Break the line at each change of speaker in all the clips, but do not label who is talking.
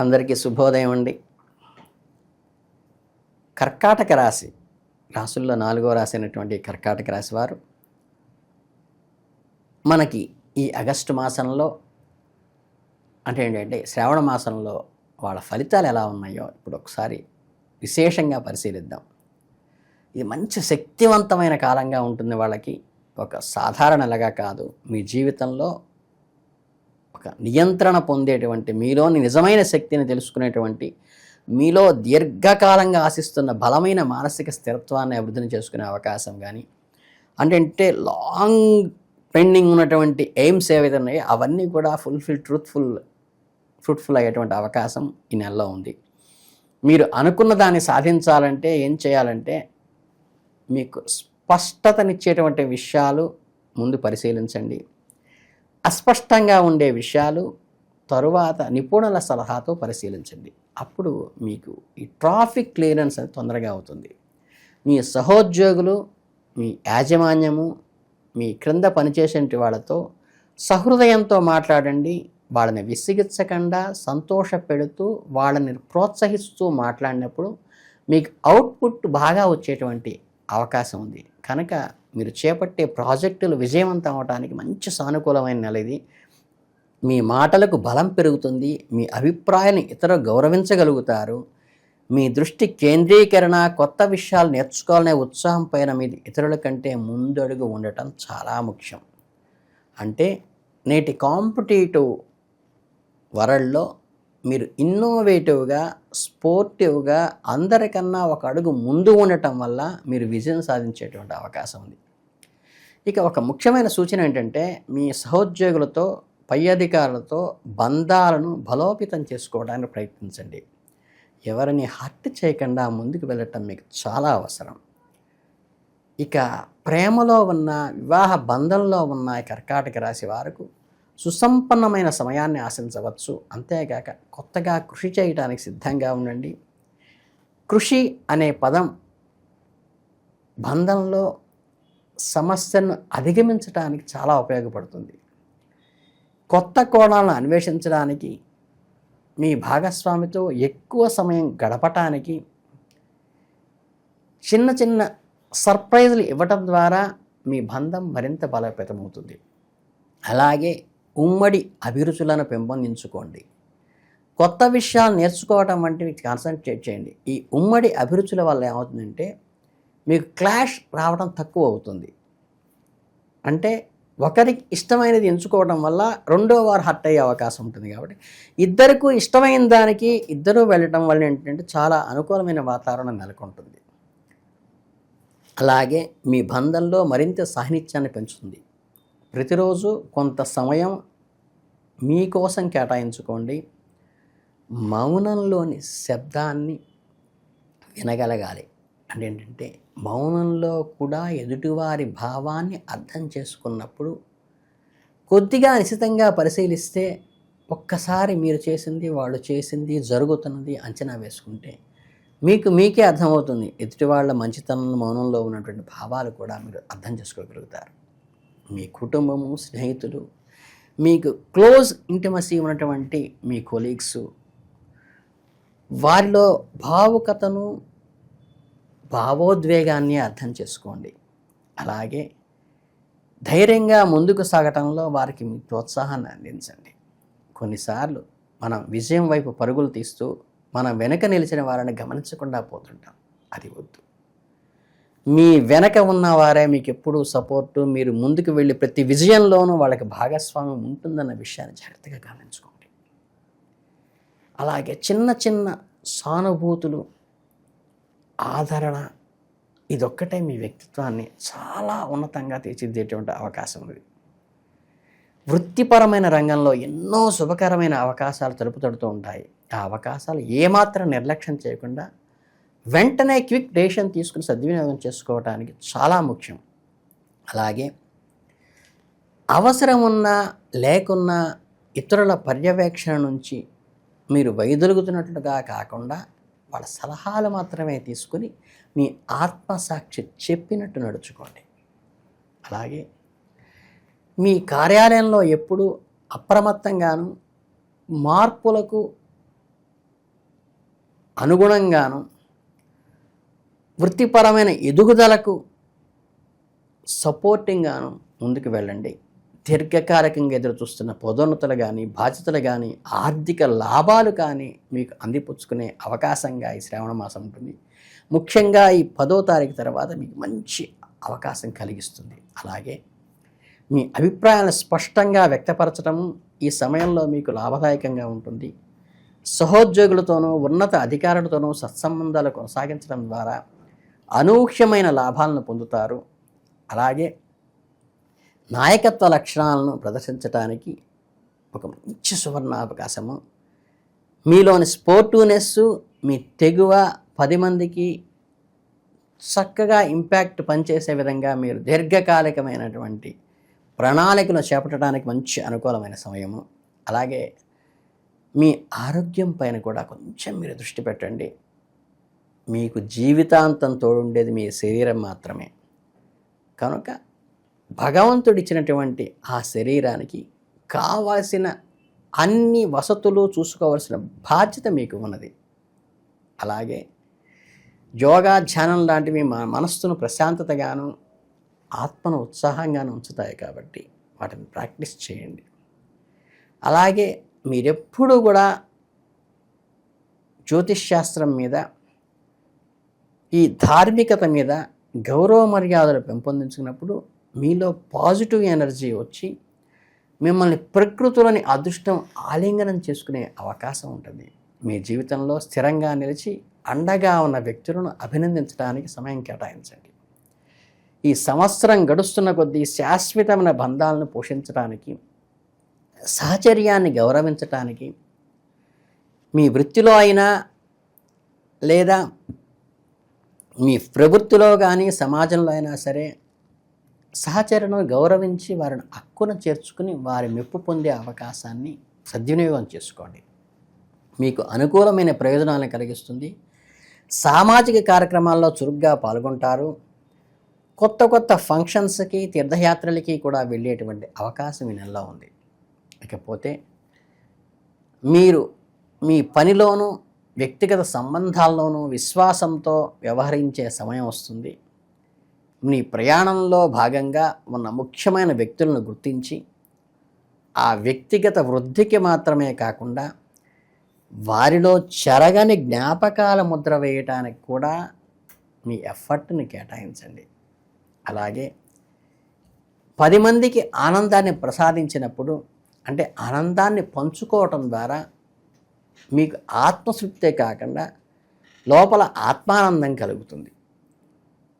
అందరికీ శుభోదయం అండి. కర్కాటక రాశి రాసుల్లో నాలుగో రాశి అయినటువంటి కర్కాటక రాశి వారు మనకి ఈ ఆగస్టు మాసంలో అంటే ఏంటంటే శ్రావణ మాసంలో వాళ్ళ ఫలితాలు ఎలా ఉన్నాయో ఇప్పుడు ఒకసారి విశేషంగా పరిశీలిద్దాం. ఇది మంచి శక్తివంతమైన కాలంగా ఉంటుంది వాళ్ళకి. ఒక సాధారణ నెలగా కాదు. మీ జీవితంలో ఒక నియంత్రణ పొందేటువంటి మీలోని నిజమైన శక్తిని తెలుసుకునేటువంటి మీలో దీర్ఘకాలంగా ఆశిస్తున్న బలమైన మానసిక స్థిరత్వాన్ని అభివృద్ధిని చేసుకునే అవకాశం కానీ అంటే లాంగ్ పెండింగ్ ఉన్నటువంటి ఎయిమ్స్ ఏవైతే ఉన్నాయో అవన్నీ కూడా ఫుల్ఫిల్ ట్రూత్ఫుల్ ఫ్రూట్ఫుల్ అయ్యేటువంటి అవకాశం ఈ నెలలో ఉంది. మీరు అనుకున్న దాన్ని సాధించాలంటే ఏం చేయాలంటే మీకు స్పష్టతనిచ్చేటువంటి విషయాలు ముందు పరిశీలించండి. అస్పష్టంగా ఉండే విషయాలు తరువాత నిపుణుల సలహాతో పరిశీలించండి. అప్పుడు మీకు ఈ ట్రాఫిక్ క్లియరెన్స్ అనేది తొందరగా అవుతుంది. మీ సహోద్యోగులు మీ యాజమాన్యము మీ క్రింద పనిచేసేంటి వాళ్ళతో సహృదయంతో మాట్లాడండి. వాళ్ళని విసిగించకుండా సంతోషపెడుతూ వాళ్ళని ప్రోత్సహిస్తూ మాట్లాడినప్పుడు మీకు అవుట్పుట్ బాగా వచ్చేటువంటి అవకాశం ఉంది. కనుక మీరు చేపట్టే ప్రాజెక్టులు విజయవంతం అవడానికి మంచి సానుకూలమైన నెల ఇది. మీ మాటలకు బలం పెరుగుతుంది మీ అభిప్రాయాన్ని ఇతర గౌరవించగలుగుతారు. మీ దృష్టి కేంద్రీకరణ కొత్త విషయాలు నేర్చుకోవాలనే ఉత్సాహం పైన మీద ఇతరుల కంటే ముందడుగు ఉండటం చాలా ముఖ్యం. అంటే నేటి కాంపిటేటివ్ వరల్డ్లో మీరు ఇన్నోవేటివ్గా స్పోర్టివ్గా అందరికన్నా ఒక అడుగు ముందు ఉండటం వల్ల మీరు విజయం సాధించేటువంటి అవకాశం ఉంది. ఇక ఒక ముఖ్యమైన సూచన ఏంటంటే మీ సహోద్యోగులతో పై అధికారులతో బంధాలను బలోపేతం చేసుకోవడానికి ప్రయత్నించండి. ఎవరిని హర్ట్ చేయకుండా ముందుకు వెళ్ళటం మీకు చాలా అవసరం. ఇక ప్రేమలో ఉన్న వివాహ బంధంలో ఉన్న కర్కాటక రాశి వారికి సుసంపన్నమైన సమయాన్ని ఆశించవచ్చు. అంతేగాక కొత్తగా కృషి చేయడానికి సిద్ధంగా ఉండండి. కృషి అనే పదం బంధంలో సమస్యను అధిగమించడానికి చాలా ఉపయోగపడుతుంది. కొత్త కోణాలను అన్వేషించడానికి మీ భాగస్వామితో ఎక్కువ సమయం గడపటానికి చిన్న చిన్న సర్ప్రైజులు ఇవ్వటం ద్వారా మీ బంధం మరింత బలోపేతమవుతుంది. అలాగే ఉమ్మడి అభిరుచులను పెంపొందించుకోండి. కొత్త విషయాలు నేర్చుకోవటం వంటివి కాన్సన్ట్రేట్ చేయండి. ఈ ఉమ్మడి అభిరుచుల వల్ల ఏమవుతుందంటే మీకు క్లాష్ రావడం తక్కువ అవుతుంది. అంటే ఒకరికి ఇష్టమైనది ఎంచుకోవడం వల్ల రెండో వారు హర్ట్ అయ్యే అవకాశం ఉంటుంది కాబట్టి ఇద్దరికి ఇష్టమైన దానికి ఇద్దరూ వెళ్ళటం వల్ల ఏంటంటే చాలా అనుకూలమైన వాతావరణం నెలకొంటుంది. అలాగే మీ బంధంలో మరింత సాహిత్యాన్ని పెంచుతుంది. ప్రతిరోజు కొంత సమయం మీకోసం కేటాయించుకోండి. మౌనంలోని శబ్దాన్ని వినగలగాలి. అంటే ఏంటంటే మౌనంలో కూడా ఎదుటివారి భావాన్ని అర్థం చేసుకున్నప్పుడు కొద్దిగా నిశితంగా పరిశీలిస్తే ఒక్కసారి మీరు చేసింది వాళ్ళు చేసింది జరుగుతున్నది అంచనా వేసుకుంటే మీకు మీకే అర్థమవుతుంది. ఎదుటి వాళ్ళ మంచితనం మౌనంలో ఉన్నటువంటి భావాలు కూడా మీరు అర్థం చేసుకోగలుగుతారు. మీ కుటుంబము స్నేహితులు మీకు క్లోజ్ ఇంటిమసీ ఉన్నటువంటి మీ కొలీగ్స్ వారిలో భావుకతను భావోద్వేగాన్ని అర్థం చేసుకోండి. అలాగే ధైర్యంగా ముందుకు సాగటంలో వారికి మీ ప్రోత్సాహాన్ని అందించండి. కొన్నిసార్లు మనం విజయం వైపు పరుగులు తీస్తూ మనం వెనుక నిలిచిన వారిని గమనించకుండా పోతుంటాం. అది వద్దు. మీ వెనక ఉన్నవారే మీకు ఎప్పుడూ సపోర్టు మీరు ముందుకు వెళ్ళి ప్రతి విజయంలోనూ వాళ్ళకి భాగస్వామ్యం ఉంటుందన్న విషయాన్ని జాగ్రత్తగా గమనించుకోండి. అలాగే చిన్న చిన్న సానుభూతులు ఆదరణ ఇదొక్కటే మీ వ్యక్తిత్వాన్ని చాలా ఉన్నతంగా తీర్చిదిద్దేటువంటి అవకాశం ఉంది. వృత్తిపరమైన రంగంలో ఎన్నో శుభకరమైన అవకాశాలు తలుపు తడుతూ ఉంటాయి. ఆ అవకాశాలు ఏమాత్రం నిర్లక్ష్యం చేయకుండా వెంటనే క్విక్ డెసిషన్ తీసుకుని సద్వినియోగం చేసుకోవడానికి చాలా ముఖ్యం. అలాగే అవసరం ఉన్నా లేకున్నా ఇతరుల పర్యవేక్షణ నుంచి మీరు వైదొలుగుతున్నట్లుగా కాకుండా వాళ్ళ సలహాలు మాత్రమే తీసుకుని మీ ఆత్మసాక్షి చెప్పినట్టు నడుచుకోండి. అలాగే మీ కార్యాలయంలో ఎప్పుడు అప్రమత్తంగాను మార్పులకు అనుగుణంగాను వృత్తిపరమైన ఎదుగుదలకు సపోర్టింగ్గాను ముందుకు వెళ్ళండి. దీర్ఘకాలికంగా ఎదురు చూస్తున్న పదోన్నతులు కానీ బాధ్యతలు కానీ ఆర్థిక లాభాలు కానీ మీకు అందిపుచ్చుకునే అవకాశంగా ఈ శ్రావణ మాసం ఉంటుంది. ముఖ్యంగా ఈ పదో తారీఖు తర్వాత మీకు మంచి అవకాశం కలిగిస్తుంది. అలాగే మీ అభిప్రాయాలను స్పష్టంగా వ్యక్తపరచడం ఈ సమయంలో మీకు లాభదాయకంగా ఉంటుంది. సహోద్యోగులతోనూ ఉన్నత అధికారులతోనూ సత్సంబంధాలు కొనసాగించడం ద్వారా అనూహ్యమైన లాభాలను పొందుతారు. అలాగే నాయకత్వ లక్షణాలను ప్రదర్శించడానికి ఒక మంచి సువర్ణ అవకాశము మీలోని స్పోర్టునెస్ మీ తెగువ పది మందికి చక్కగా ఇంపాక్ట్ పనిచేసే విధంగా మీరు దీర్ఘకాలికమైనటువంటి ప్రణాళికను చేపట్టడానికి మంచి అనుకూలమైన సమయము. అలాగే మీ ఆరోగ్యం పైన కూడా కొంచెం మీరు దృష్టి పెట్టండి. మీకు జీవితాంతం తోడుండేది మీ శరీరం మాత్రమే. కనుక భగవంతుడిచ్చినటువంటి ఆ శరీరానికి కావాల్సిన అన్ని వసతులు చూసుకోవాల్సిన బాధ్యత మీకు ఉన్నది. అలాగే యోగా ధ్యానం లాంటివి మన మనస్సును ప్రశాంతతగాను ఆత్మను ఉత్సాహంగాను ఉంచుతాయి కాబట్టి వాటిని ప్రాక్టీస్ చేయండి. అలాగే మీరెప్పుడూ కూడా జ్యోతిష్ శాస్త్రం మీద ఈ ధార్మికత మీద గౌరవ మర్యాదలు పెంపొందించుకున్నప్పుడు మీలో పాజిటివ్ ఎనర్జీ వచ్చి మిమ్మల్ని ప్రకృతులని అదృష్టం ఆలింగనం చేసుకునే అవకాశం ఉంటుంది. మీ జీవితంలో స్థిరంగా నిలిచి అండగా ఉన్న వ్యక్తులను అభినందించడానికి సమయం కేటాయించండి. ఈ సంవత్సరం గడుస్తున్న కొద్దీ శాశ్వతమైన బంధాలను పోషించడానికి సహచర్యాన్ని గౌరవించటానికి మీ వృత్తిలో అయినా లేదా మీ ప్రవృత్తిలో కానీ సమాజంలో అయినా సరే సహచరులను గౌరవించి వారిని హక్కున చేర్చుకుని వారి మెప్పు పొందే అవకాశాన్ని సద్వినియోగం చేసుకోండి. మీకు అనుకూలమైన ప్రయోజనాలను కలిగిస్తుంది. సామాజిక కార్యక్రమాల్లో చురుగ్గా పాల్గొంటారు. కొత్త కొత్త ఫంక్షన్స్కి తీర్థయాత్రలకి కూడా వెళ్ళేటువంటి అవకాశం ఈ నెలలో ఉంది. ఇకపోతే మీరు మీ పనిలోనూ వ్యక్తిగత సంబంధాల్లోనూ విశ్వాసంతో వ్యవహరించే సమయం వస్తుంది. మీ ప్రయాణంలో భాగంగా ఉన్న ముఖ్యమైన వ్యక్తులను గుర్తించి ఆ వ్యక్తిగత వృద్ధికి మాత్రమే కాకుండా వారిలో చెరగని జ్ఞాపకాల ముద్ర వేయటానికి కూడా మీ ఎఫర్ట్ని కేటాయించండి. అలాగే పది మందికి ఆనందాన్ని ప్రసాదించినప్పుడు అంటే ఆనందాన్ని పంచుకోవటం ద్వారా మీకు ఆత్మతృప్తే కాకుండా లోపల ఆత్మానందం కలుగుతుంది.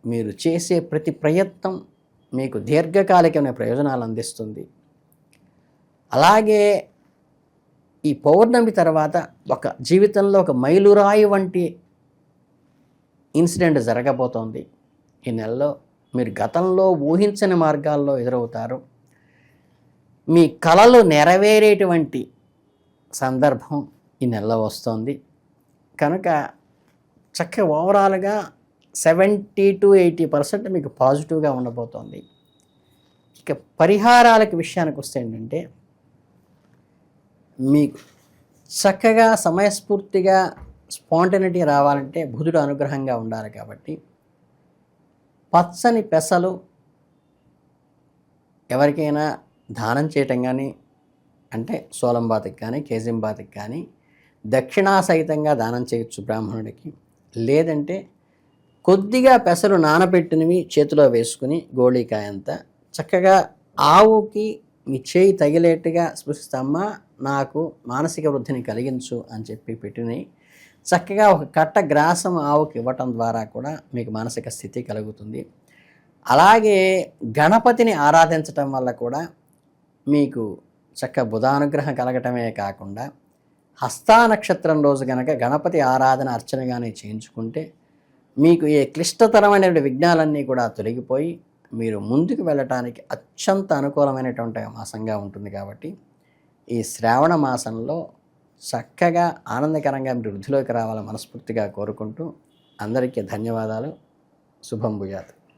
మీరు చేసే ప్రతి ప్రయత్నం మీకు దీర్ఘకాలికమైన ప్రయోజనాలు అందిస్తుంది. అలాగే ఈ పౌర్ణమి తర్వాత ఒక జీవితంలో ఒక మైలురాయి వంటి ఇన్సిడెంట్ జరగబోతోంది. ఈ నెలలో మీరు గతంలో ఊహించని మార్గాల్లో ఎదురవుతారు. మీ కళలు నెరవేరేటువంటి సందర్భం ఈ నెలలో వస్తుంది. కనుక చక్కగా ఓవరాల్గా సెవెంటీ టు ఎయిటీ పర్సెంట్ మీకు పాజిటివ్గా ఉండబోతోంది. ఇక పరిహారాలకు విషయానికి వస్తే ఏంటంటే మీకు చక్కగా సమయస్ఫూర్తిగా స్పాంటనిటీ రావాలంటే బుధుడు అనుగ్రహంగా ఉండాలి కాబట్టి పచ్చని పెసలు ఎవరికైనా దానం చేయటం కానీ అంటే సోలంబాతికి కానీ కేజింబాతికి కానీ దక్షిణా సహితంగా దానం చేయొచ్చు బ్రాహ్మణుడికి. లేదంటే కొద్దిగా పెసలు నానబెట్టినవి చేతిలో వేసుకుని గోళీకాయంతా చక్కగా ఆవుకి మీ చేయి తగిలేట్టుగా స్పృశిస్తమ్మా నాకు మానసిక వృద్ధిని కలిగించు అని చెప్పి పెట్టినవి. చక్కగా ఒక కట్ట గ్రాసం ఆవుకి ఇవ్వటం ద్వారా కూడా మీకు మానసిక స్థితి కలుగుతుంది. అలాగే గణపతిని ఆరాధించటం వల్ల కూడా మీకు చక్క బుధానుగ్రహం కలగటమే కాకుండా హస్తా నక్షత్రం రోజు కనుక గణపతి ఆరాధన అర్చనగానే చేయించుకుంటే మీకు ఏ క్లిష్టతరమైనటువంటి విఘ్నాలన్నీ కూడా తొలగిపోయి మీరు ముందుకు వెళ్ళటానికి అత్యంత అనుకూలమైనటువంటి మాసంగా ఉంటుంది కాబట్టి ఈ శ్రావణ మాసంలో చక్కగా ఆనందకరంగా మీరు వృద్ధిలోకి రావాలని మనస్ఫూర్తిగా కోరుకుంటూ అందరికీ ధన్యవాదాలు. శుభం భూయాత్.